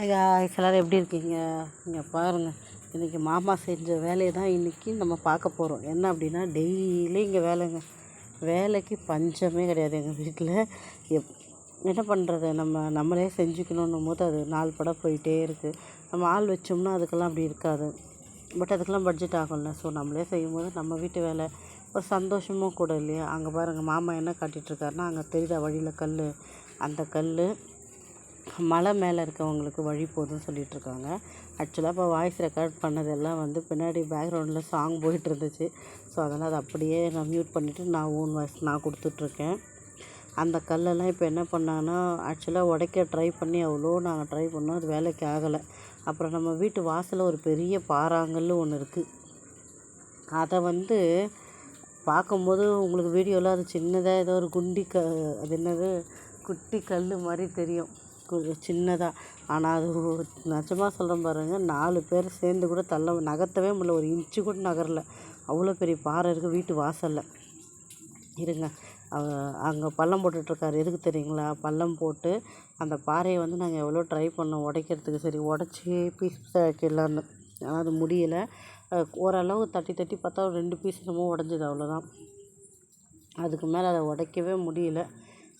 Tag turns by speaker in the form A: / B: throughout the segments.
A: ஐயா எல்லோரும் எப்படி இருக்கீங்க? இங்கே பாருங்கள் இன்றைக்கி மாமா செஞ்ச வேலையை தான் இன்றைக்கி நம்ம பார்க்க போகிறோம் என்ன அப்படின்னா டெய்லி இங்கே வேலைங்க. வேலைக்கு பஞ்சமே கிடையாது எங்கள் வீட்டில் எப் என்ன பண்ணுறது நம்ம நம்மளே செஞ்சுக்கணுன்னும் போது அது நாள் பட போயிட்டே இருக்குது நம்ம ஆள் வச்சோம்னா அதுக்கெல்லாம் அப்படி இருக்காது. பட் அதுக்கெல்லாம் பட்ஜெட் ஆகும்ல. ஸோ நம்மளே செய்யும்போது நம்ம வீட்டு வேலை ஒரு சந்தோஷமும் கூட இல்லையா? அங்கே பாருங்கள் மாமா என்ன காட்டிகிட்ருக்காருன்னா அங்கே தெரியுதா? வழியில் கல் அந்த கல் மலை மேலே இருக்கவங்களுக்கு வழி போதும்னு சொல்லிகிட்ருக்காங்க ஆக்சுவலாக இப்போ வாய்ஸ் ரெக்கார்ட் பண்ணதெல்லாம் வந்து பின்னாடி பேக்ரவுண்டில் சாங் போயிட்டு இருந்துச்சு ஸோ அதனால் அதை அப்படியே நான் மியூட் பண்ணிவிட்டு நான் ஓன் வாய்ஸ் நான் கொடுத்துட்ருக்கேன். அந்த கல்லெல்லாம் இப்போ என்ன பண்ணாங்கன்னா ஆக்சுவலாக உடைக்க ட்ரை பண்ணி அவ்வளோ நாங்கள் ட்ரை பண்ணோம் அது வேலைக்கு ஆகலை. அப்புறம் நம்ம வீட்டு வாசலில் ஒரு பெரிய பாறாங்கல் ஒன்று இருக்குது அதை வந்து பார்க்கும்போது உங்களுக்கு வீடியோவில் அது சின்னதாக ஏதோ ஒரு குண்டி க அது என்னது குட்டி கல் மாதிரி தெரியும். கொஞ்சம் சின்னதாக ஆனால் அது நிஜமாக சொல்கிறேன் பாருங்கள் நாலு பேர் சேர்ந்து கூட தள்ள நகர்த்தவே முடியல. ஒரு இன்ச்சு கூட நகரல. அவ்வளோ பெரிய பாறை இருக்குது வீட்டு வாசலில். இருங்க. அங்கே பள்ளம் போட்டுட்ருக்காரு. எதுக்கு தெரியுங்களா? பள்ளம் போட்டு அந்த பாறையை வந்து நாங்கள் எவ்வளோ ட்ரை பண்ணோம் உடைக்கிறதுக்கு. சரி உடச்சி பீஸ் பீஸாக ஆனால் அது முடியலை. ஓரளவு தட்டி தட்டி பார்த்தா ஒரு ரெண்டு பீஸ் என்னமோ உடஞ்சிது அவ்வளோதான் அதுக்கு மேலே அதை உடைக்கவே முடியல.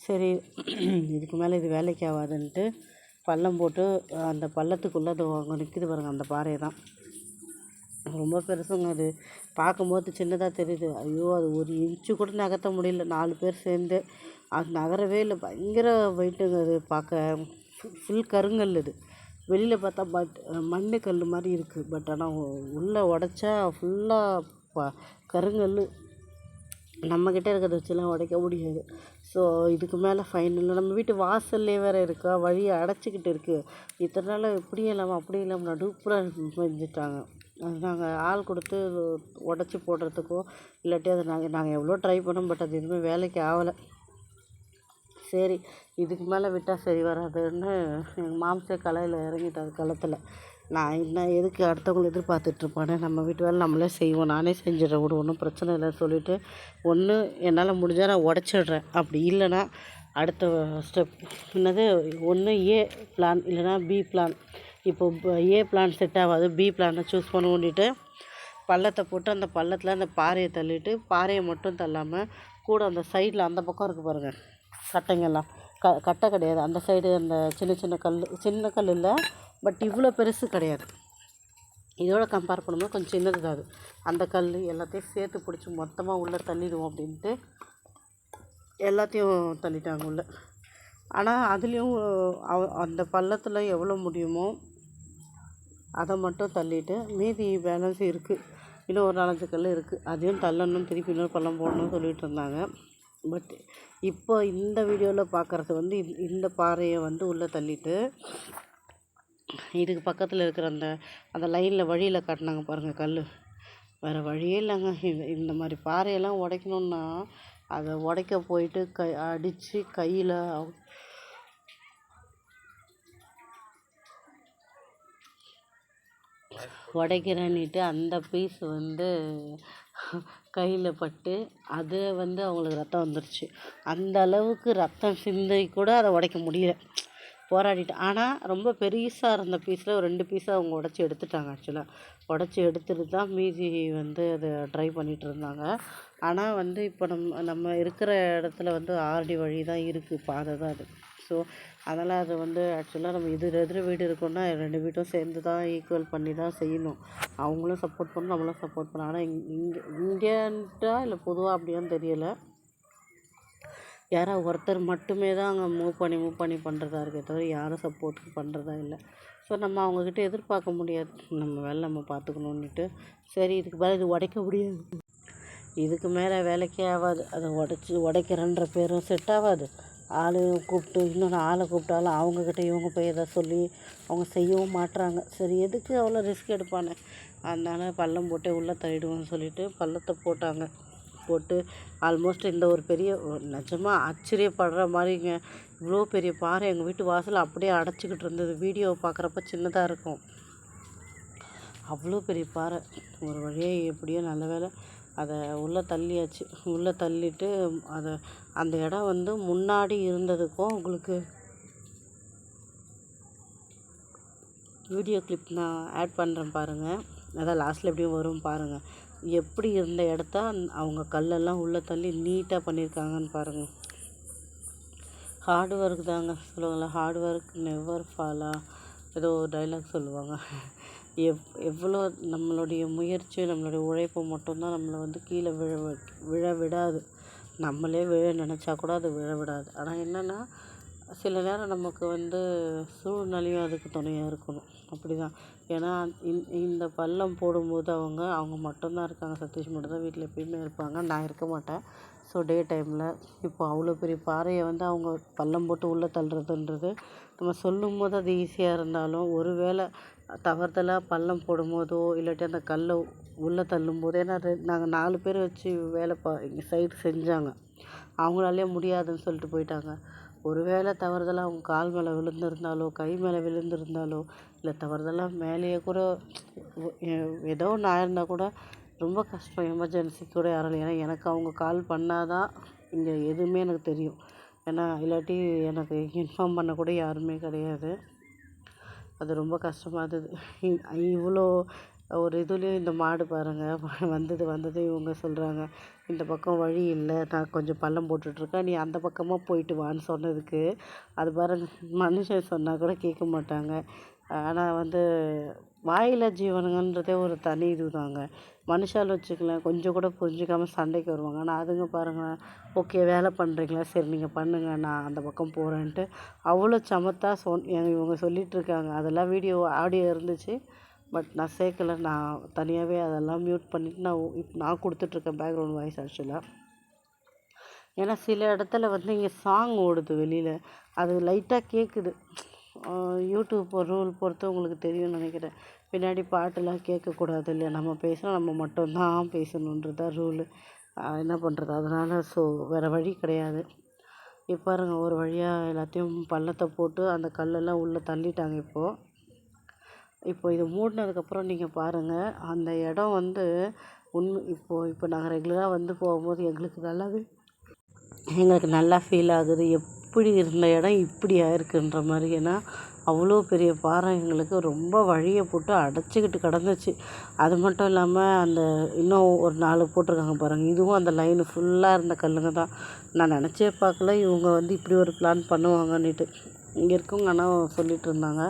A: சரி இதுக்கு மேலே இது வேலைக்கு ஆகாதுன்ட்டு பள்ளம் போட்டு அந்த பள்ளத்துக்குள்ளே அது அங்கே நிற்கிது பாருங்கள் அந்த பாறை தான் ரொம்ப பெருசுங்க அது. பார்க்கும்போது சின்னதாக தெரியுது. ஐயோ அது ஒரு இன்ச்சு கூட நகர்த்த முடியல. நாலு பேர் சேர்ந்து. அது நகரவே இல்லை. பயங்கர வெயிட்டுங்க அது பார்க்க. ஃபுல் கருங்கல் இது வெளியில் பார்த்தா பட் மண் கல் மாதிரி இருக்குது பட் ஆனால் உள்ளே உடச்சா ஃபுல்லாக ப கருங்கல் நம்மக்கிட்ட இருக்கிறத வச்சுலாம் உடைக்க முடியாது. ஸோ இதுக்கு மேலே ஃபைனல் நம்ம வீட்டு வாசல்லே வேறு இருக்கா? வழியை அடைச்சிக்கிட்டு இருக்குது இத்தனை நாள் இப்படி இல்லாமல் அப்படி இல்லாமல் நடுப்புற செஞ்சுட்டாங்க அது நாங்கள் ஆள் கொடுத்து உடச்சி போடுறதுக்கோ இல்லாட்டி அதை நாங்கள் நாங்கள் எவ்வளோ ட்ரை பண்ணோம் பட் அது எதுவுமே வேலைக்கு ஆகலை. சரி இதுக்கு மேலே விட்டால் சரி வராதுன்னு எங்கள் மாம்சே கலையில் அது களத்தில். நான் என்ன எதுக்கு அடுத்தவங்களை எதிர்பார்த்துட்ருப்பானே? நம்ம வீட்டு வேலை நம்மளே செய்வோம். நானே செஞ்சிடறேன். விடு ஒன்றும் பிரச்சனை இல்லைன்னு சொல்லிவிட்டு ஒன்று என்னால் முடிஞ்சால் நான் உடச்சிட்றேன். அப்படி இல்லைன்னா அடுத்த ஸ்டெப் என்னது? ஒன்று ஏ பிளான் இல்லைனா பி பிளான் இப்போ ஏ பிளான் செட் ஆகாது. பி பிளானை சூஸ் பண்ணிட்டு பள்ளத்தை போட்டு அந்த பள்ளத்தில் அந்த பாறையை தள்ளிட்டு பாறையை மட்டும் தள்ளாமல் கூட அந்த சைடில் அந்த பக்கம் இருக்குது பாருங்கள் கட்டைங்கெல்லாம் க கட்டை கிடையாது. அந்த சைடு அந்த சின்ன சின்ன கல் சின்ன கல் இல்லை பட் இவ்வளோ பெருசு கிடையாது. இதோட கம்பேர் பண்ணும்போது கொஞ்சம் சின்னது தான் அது. அந்த கல் எல்லாத்தையும் சேர்த்து பிடிச்சி மொத்தமாக உள்ளே தள்ளிடுவோம் அப்படின்ட்டு எல்லாத்தையும் தள்ளிட்டாங்க உள்ளே. ஆனால் அதுலேயும் அந்த பள்ளத்தில் எவ்வளோ முடியுமோ அதை மட்டும் தள்ளிட்டு மீதி பேலன்ஸ் இருக்குது இன்னும் ஒரு நாலஞ்சு கல் இருக்குது அதையும் தள்ளணும் திருப்பி இன்னொரு பள்ளம் போடணும்னு சொல்லிகிட்டு இருந்தாங்க. பட் இப்போ இந்த வீடியோவில் பார்க்குறது வந்து இந்த பாறையை வந்து உள்ளே தள்ளிட்டு இதுக்கு பக்கத்தில் இருக்கிற அந்த அந்த லைனில் வழியில் காட்டினாங்க பாருங்கள் கல் வேறு வழியே இல்லைங்க. இது இந்த மாதிரி பாறையெல்லாம் உடைக்கணுன்னா அதை உடைக்க போயிட்டு கை அடித்து கையில் உடைக்கிறேன்னிட்டு அந்த பீஸ் வந்து கையில் பட்டு அது வந்து அவங்களுக்கு ரத்தம் வந்துருச்சு. அந்த அளவுக்கு ரத்தம் சிந்தி கூட அதை உடைக்க முடியல. போராடிட்டு. ஆனால் ரொம்ப பெருசாக இருந்த பீஸில் ஒரு ரெண்டு பீஸை அவங்க உடச்சி எடுத்துட்டாங்க ஆக்சுவலாக உடச்சி எடுத்துட்டு தான் மீதி வந்து அதை ட்ரை பண்ணிகிட்டு இருந்தாங்க. ஆனால் வந்து இப்போ நம்ம நம்ம இருக்கிற இடத்துல வந்து ஆர்டி வழி தான் இருக்குது பாதை தான் அது. ஸோ அதனால் அது வந்து ஆக்சுவலாக நம்ம இது எதிர் வீடு இருக்கோன்னா ரெண்டு வீட்டும் சேர்ந்து தான் ஈக்குவல் பண்ணி தான் செய்யணும். அவங்களும் சப்போர்ட் பண்ணணும் நம்மளும் சப்போர்ட் பண்ணணும். ஆனால் இங்கே இங்கேன்ட்டா இல்லை பொதுவாக அப்படியான்னு தெரியலை. யாரோ ஒருத்தர் மட்டுமே தான் அங்கே மூவ் பண்ணி மூவ் பண்ணி பண்ணுறதா இருக்கே தவிர யாரும் சப்போர்ட்டுக்கு பண்ணுறதா இல்லை. ஸோ நம்ம அவங்கக்கிட்ட எதிர்பார்க்க முடியாது. நம்ம வேலை நம்ம பார்த்துக்கணுன்னுட்டு சரி இதுக்கு மேலே இது உடைக்க முடியாது. இதுக்கு மேலே வேலைக்கே ஆகாது. அதை உடச்சி உடைக்கிறன்ற பேரும் செட் ஆகாது. ஆள் கூப்பிட்டு இன்னொன்று ஆளை கூப்பிட்டாலும் அவங்கக்கிட்ட இவங்க போய் எதாவது சொல்லி அவங்க செய்யவும் மாட்டுறாங்க சரி எதுக்கு அவ்வளோ ரிஸ்க் எடுப்பானே? அதனால் பள்ளம் போட்டே உள்ளே தள்ளிடுவோம்னு சொல்லிட்டு பள்ளத்தை போட்டாங்க. போட்டு ஆல்மோஸ்ட் இந்த ஒரு பெரிய நிஜமாக ஆச்சரியப்படுற மாதிரிங்க. இவ்வளோ பெரிய பாறை எங்கள் வீட்டு வாசல் அப்படியே அடைச்சிக்கிட்டு இருந்தது. வீடியோ பார்க்குறப்ப சின்னதாக இருக்கும். அவ்வளோ பெரிய பாறை. ஒரு வழியாக எப்படியோ நல்ல வேலை அதை உள்ளே தள்ளியாச்சு. உள்ளே தள்ளிட்டு அதை அந்த இடம் வந்து முன்னாடி இருந்ததுக்கும் உங்களுக்கு வீடியோ கிளிப் நான் ஆட் பண்ணுறேன் பாருங்கள் அதான் லாஸ்ட்டில் எப்படியும் வரும் பாருங்கள் எப்படி இருந்த இடத்த அவங்க கல்லெல்லாம் உள்ளே தள்ளி நீட்டாக பண்ணியிருக்காங்கன்னு பாருங்கள் ஹார்ட் ஒர்க் தாங்க. சொல்லுவாங்கள்ல ஹார்ட் ஒர்க் நெவர் ஃபாலா ஏதோ ஒரு டைலாக் சொல்லுவாங்க. எவ் எவ்வளோ நம்மளுடைய முயற்சி நம்மளுடைய உழைப்பு மட்டும்தான் நம்மளை வந்து கீழே விழ விழ விடாது. நம்மளே விழ நினச்சா கூட அது விழ விடாது. ஆனால் என்னென்னா சில நேரம் நமக்கு வந்து சூழ்நிலையும் அதுக்கு துணையாக இருக்கணும். அப்படி தான் ஏன்னா இந் இந்த பள்ளம் போடும்போது அவங்க அவங்க மட்டும்தான் இருக்காங்க. சதீஷ் மட்டும்தான் வீட்டில் எப்பயுமே இருப்பாங்க. நான் இருக்க மாட்டேன். ஸோ டே டைமில் இப்போ அவ்வளோ பெரிய பாறையை வந்து அவங்க பள்ளம் போட்டு உள்ளே தள்ளுறதுன்றது நம்ம சொல்லும் போது அது ஈஸியாக இருந்தாலும் ஒரு வேளை தவறுதலாக பள்ளம் போடும்போதோ இல்லாட்டி அந்த கல்லை உள்ளே தள்ளும்போது ஏன்னா நாங்கள் நாலு பேர் வச்சு வேலை பா எங்கள் சைடு செஞ்சாங்க. அவங்களாலே முடியாதுன்னு சொல்லிட்டு போயிட்டாங்க. ஒரு வேளை தவறுதலாக அவங்க கால் மேலே விழுந்திருந்தாலோ கை மேலே விழுந்திருந்தாலோ இல்லை தவறுதலாக மேலேயே கூட ஏதோ ஒன்று ஆயிருந்தா கூட ரொம்ப கஷ்டம் எமர்ஜென்சி கூட யாரும் இல்லை ஏன்னா எனக்கு அவங்க கால் பண்ணால் தான் இங்கே எதுவுமே எனக்கு தெரியும். ஏன்னா இல்லாட்டி எனக்கு இன்ஃபார்ம் பண்ண கூட யாருமே கிடையாது. அது ரொம்ப கஷ்டமாக இருந்தது. இவ்வளோ ஒரு இதுலேயும் இந்த மாடு பாருங்கள் வந்தது வந்தது இவங்க சொல்கிறாங்க இந்த பக்கம் வழி இல்லை. நான் கொஞ்சம் பள்ளம் போட்டுட்ருக்கேன். நீ அந்த பக்கமாக போயிட்டு வான்னு சொன்னதுக்கு. அது பாருங்கள் மனுஷன் சொன்னால் கூட கேட்க மாட்டாங்க. ஆனால் வந்து வாயில்லா ஜீவனுங்கன்றதே ஒரு தனி இதுதாங்க. மனுஷால் வச்சுக்கலாம் கொஞ்சம் கூட புரிஞ்சிக்காமல் சண்டைக்கு வருவாங்க. ஆனால் அதுங்க பாருங்களேன் ஓகே வேலை பண்ணுறீங்களா சரி நீங்கள் பண்ணுங்கள் நான் அந்த பக்கம் போகிறேன்ட்டு அவ்வளோ சமத்தாக சொன் இவங்க சொல்லிகிட்ருக்காங்க அதெல்லாம் வீடியோ ஆடியோ இருந்துச்சு. பட் நான் சேர்க்கல. நான் தனியாகவே அதெல்லாம் மியூட் பண்ணிவிட்டு நான் இப்போ நான் கொடுத்துட்ருக்கேன் பேக்ரவுண்ட் வாய்ஸ் ஆக்சுவலாக ஏன்னா சில இடத்துல வந்து இங்கே சாங் ஓடுது வெளியில். அது லைட்டாக கேட்குது யூடியூப் ரூல் பொறுத்து உங்களுக்கு தெரியும்னு நினைக்கிறேன். பின்னாடி பாட்டெல்லாம் கேட்கக்கூடாது இல்லையா? நம்ம பேசினா நம்ம மட்டும்தான் பேசணுன்றது தான் ரூலு என்ன பண்ணுறது அதனால் ஸோ வேறு வழி கிடையாது. இப்போ பாருங்கள் ஒரு வழியாக எல்லாத்தையும் பள்ளத்தை போட்டு அந்த கல்லெல்லாம் உள்ளே தள்ளிட்டாங்க இப்போது இப்போ இது மூடினதுக்கப்புறம் நீங்கள் பாருங்கள் அந்த இடம் வந்து உண்மை இப்போது இப்போ நாங்கள் ரெகுலராக வந்து போகும்போது எங்களுக்கு நல்லாவே எங்களுக்கு நல்லா ஃபீல் ஆகுது. எப்படி இருந்த இடம் இப்படி ஆயிருக்குன்ற மாதிரி. ஏன்னா அவ்வளோ பெரிய பாறை எங்களுக்கு ரொம்ப வழியை போட்டு அடைச்சிக்கிட்டு கிடந்துச்சு. அது மட்டும் இல்லாமல் அந்த இன்னும் ஒரு நாலு போட்டிருக்காங்க பாருங்கள் இதுவும் அந்த லைனு ஃபுல்லாக இருந்த கல்லுங்க தான். நான் நினச்சே பார்க்கல. இவங்க வந்து இப்படி ஒரு பிளான் பண்ணுவாங்கன்னுட்டு. இங்கே இருக்கவங்க ஆனால் சொல்லிகிட்டு இருந்தாங்க.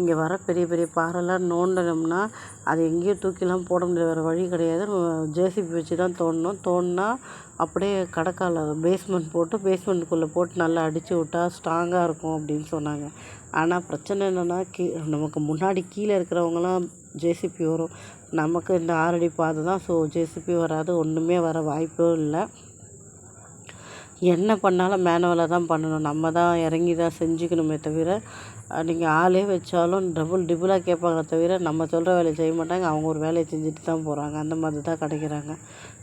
A: இங்கே வர பெரிய பெரிய பாறைலாம் நோண்டினோம்னா அது எங்கேயும் தூக்கிலாம் போட முடியாது வேறு வழி கிடையாது. ஜேசிபி வச்சு தான் தோண்டணும். தோண்டினா அப்படியே கடக்கால் பேஸ்மெண்ட் போட்டு பேஸ்மெண்ட்டுக்குள்ளே போட்டு நல்லா அடித்து விட்டா ஸ்ட்ராங்காக இருக்கும் அப்படின்னு சொன்னாங்க. ஆனால் பிரச்சனை என்னென்னா கீ நமக்கு முன்னாடி கீழே இருக்கிறவங்களாம் ஜேசிபி வரும். நமக்கு இந்த ஆறடி பாதை தான். ஸோ ஜேசிபி வராது. ஒன்றுமே வர வாய்ப்பும் இல்லை. என்ன பண்ணாலும் மேனுவலாக தான் பண்ணணும். நம்ம தான் இறங்கி தான் செஞ்சுக்கணுமே தவிர நீங்கள் ஆளே வச்சாலும் டபுள் டிபுளாக கேட்பாங்களே தவிர நம்ம சொல்கிற வேலையை செய்ய மாட்டாங்க. அவங்க ஒரு வேலையை செஞ்சுட்டு தான் போகிறாங்க அந்த மாதிரி தான் கிடைக்கிறாங்க.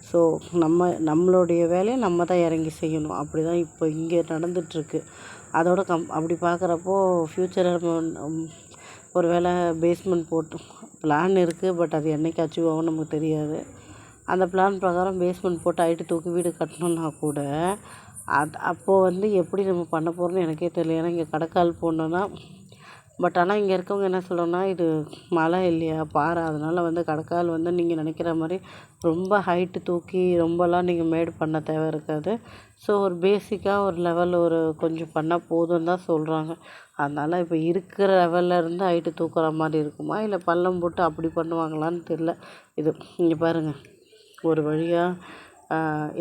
A: ஸோ நம்ம நம்மளுடைய வேலையை நம்ம தான் இறங்கி செய்யணும். அப்படி தான் இப்போ இங்கே நடந்துகிட்ருக்கு அதோட கம் அப்படி பார்க்குறப்போ ஃப்யூச்சரில் ஒரு வேளை பேஸ்மெண்ட் போட்டு பிளான் இருக்குது பட் அது என்றைக்கு அச்சீவ் ஆகும் நமக்கு தெரியாது. அந்த பிளான் பிரகாரம் பேஸ்மெண்ட் போட்டு ஹைட்டு தூக்கி வீடு கட்டணுன்னா கூட அது அப்போது வந்து எப்படி நம்ம பண்ண போகிறோன்னு எனக்கே தெரியல. ஏன்னா இங்கே கடைக்கால் போடணுன்னா பட் ஆனால் இங்கே இருக்கவங்க என்ன சொல்கிறோன்னா இது மலை இல்லையா பாறை. அதனால் வந்து கடைக்கால் வந்து நீங்கள் நினைக்கிற மாதிரி ரொம்ப ஹைட்டு தூக்கி ரொம்பலாம் நீங்கள் மேடு பண்ண தேவை இருக்காது. ஸோ ஒரு பேசிக்காக ஒரு லெவல் ஒரு கொஞ்சம் பண்ணால் போதும்னு தான் சொல்கிறாங்க அதனால் இப்போ இருக்கிற லெவலில் இருந்து ஹைட்டு தூக்குற மாதிரி இருக்குமா? இல்லை பள்ளம் போட்டு அப்படி பண்ணுவாங்களான்னு தெரில இது இங்கே பாருங்கள் ஒரு வழியாக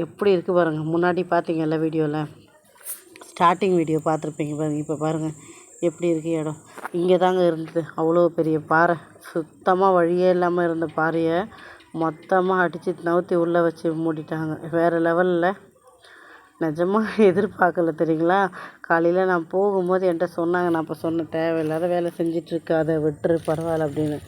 A: எப்படி இருக்குது பாருங்கள் முன்னாடி பார்த்தீங்கல்ல வீடியோவில் ஸ்டார்டிங் வீடியோ பார்த்துருப்பீங்க பாருங்கள் இப்போ பாருங்கள் எப்படி இருக்குது இடம். இங்கே தாங்க இருந்தது. அவ்வளோ பெரிய பாறை. சுத்தமாக வழியே இல்லாமல் இருந்த பாறையை மொத்தமாக அடித்து நவுத்தி உள்ளே வச்சு மூடிட்டாங்க. வேறு லெவலில் நிஜமாக எதிர்பார்க்கல தெரியுங்களா? காலையில் நான் போகும்போது என்கிட்ட சொன்னாங்க நான் அப்போ சொன்னேன் தேவையில்லாத வேலை செஞ்சிட்ருக்காத விட்டுரு பரவாயில்ல அப்படின்னு.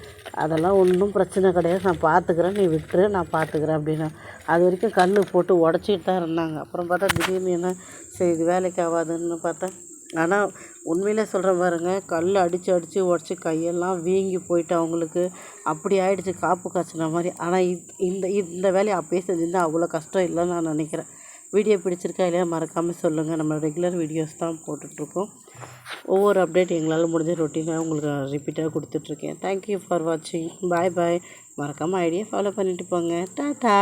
A: அதெல்லாம் ஒன்றும் பிரச்சனை கிடையாது. நான் பார்த்துக்குறேன் நீ விட்டுரு நான் பார்த்துக்குறேன் அப்படின்னு. அது வரைக்கும் கல் போட்டு உடச்சிட்டு தான் இருந்தாங்க. அப்புறம் பார்த்தா திடீர்னு என்ன சரி இது வேலைக்கு ஆகாதுன்னு பார்த்தா ஆனால் உண்மையிலே சொல்கிறேன் பாருங்க கல் அடித்து அடித்து உடச்சி கையெல்லாம் வீங்கி போயிட்டு அவங்களுக்கு அப்படி ஆயிடுச்சு காப்பு காய்ச்சின மாதிரி. ஆனால் இந்த இந்த வேலையை அப்பயே செஞ்சிருந்தால் அவ்வளோ கஷ்டம் இல்லைன்னு நான் நினைக்கிறேன். வீடியோ பிடிச்சிருக்கா இல்லையா மறக்காமல் சொல்லுங்கள் நம்ம ரெகுலர் வீடியோஸ் தான் போட்டுட்ருக்கோம். ஒவ்வொரு அப்டேட் எங்களால் முடிஞ்ச ரொட்டீனாக உங்களுக்கு ரிப்பீட்டாக கொடுத்துட்ருக்கேன். தேங்க்யூ ஃபார் வாட்சிங் பாய் பாய் மறக்காமல் ஐடியா ஃபாலோ பண்ணிட்டு போங்க. டாட்டா